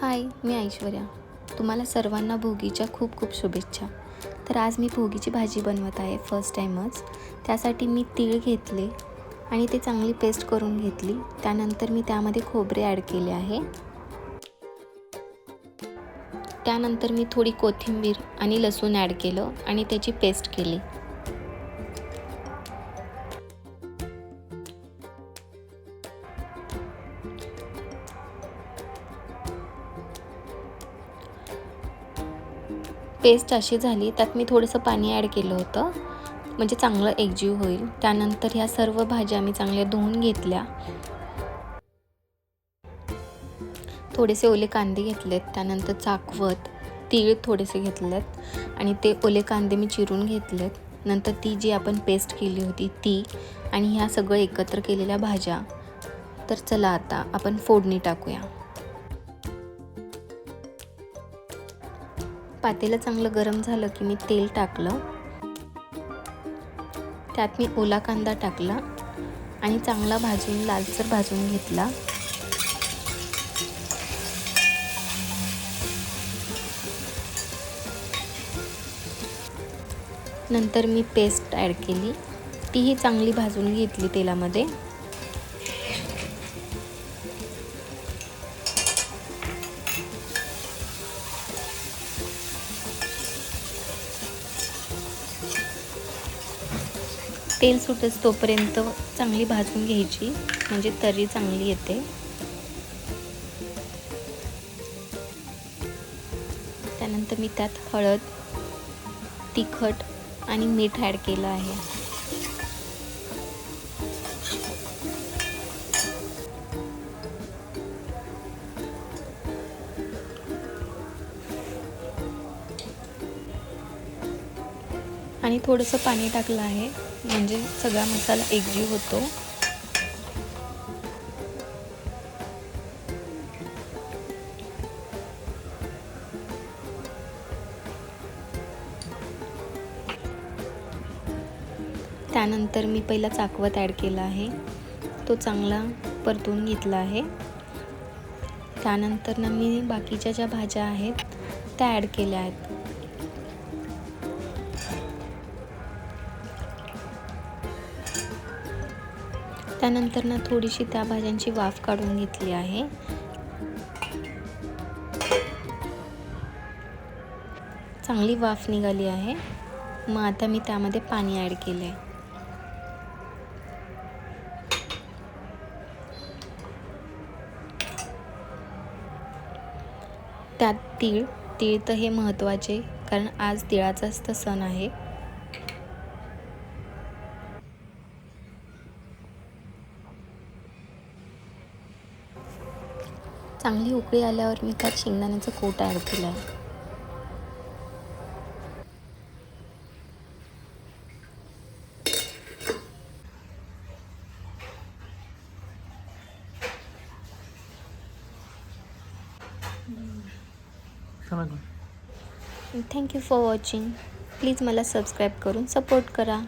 हाय मी ऐश्वर्या. तुम्हाला सर्वांना भोगीच्या खूप खूप शुभेच्छा. तर आज मी भोगीची भाजी बनवत आहे फर्स्ट टाईमच त्यासाठी मी तीळ घेतले आणि ते चांगली पेस्ट करून घेतली. त्यानंतर मी त्यामध्ये खोबरे ॲड केले आहे. त्यानंतर मी थोडी कोथिंबीर आणि लसूण ॲड केलं आणि त्याची पेस्ट केली. पेस्ट अशी झाली त्यात मी थोडंसं पाणी ॲड केलं होतं. म्हणजे चांगलं एकजीव होईल. त्यानंतर ह्या सर्व भाज्या मी चांगल्या धुवून घेतल्या. थोडेसे ओले कांदे घेतलेत. त्यानंतर चाकवत तीळ थोडेसे घेतलेत. आणि ते ओले कांदे मी चिरून घेतलेत. नंतर ती जी आपण पेस्ट केली होती ती आणि ह्या सगळं एकत्र केलेल्या भाज्या. तर चला आता आपण फोडणी टाकूया. पातेलं चांगलं गरम झालं की मी तेल टाकलं. त्यात मी ओला कांदा टाकला आणि चांगला भाजून लालसर भाजून घेतला. नंतर मी पेस्ट ॲड केली. तीही चांगली भाजून घेतली तेलामध्ये. तेल सुटच तोपर्यंत चांगली भाजून घ्यायची म्हणजे तरी चांगली येते. त्यानंतर मी त्यात हळद तिखट आणि मीठ ॲड केलं आहे. आणि थोडंसं पाणी टाकलं आहे. म्हणजे सगळा मसाला एकजीव होतो. त्यानंतर मी पहिला चाकवत ॲड केला आहे. तो चांगला परतून घेतला आहे. त्यानंतर ना मी बाकीच्या ज्या भाज्या आहेत त्या ॲड केल्या आहेत. त्यानंतर ना थोडीशी त्या भाज्यांची वाफ काढून घेतली आहे. चांगली वाफ निघाली आहे. मग आता मी त्यामध्ये पाणी ॲड केलं आहे त्यात तीळ तीळ तर हे महत्त्वाचे कारण आज तिळाचाच तर सण आहे. चांगली उकळी आल्यावर मी त्यात शेंगदाण्याचं कोट ॲड केलं आहे. Thank you for watching please मला सबस्क्राईब करून सपोर्ट करा.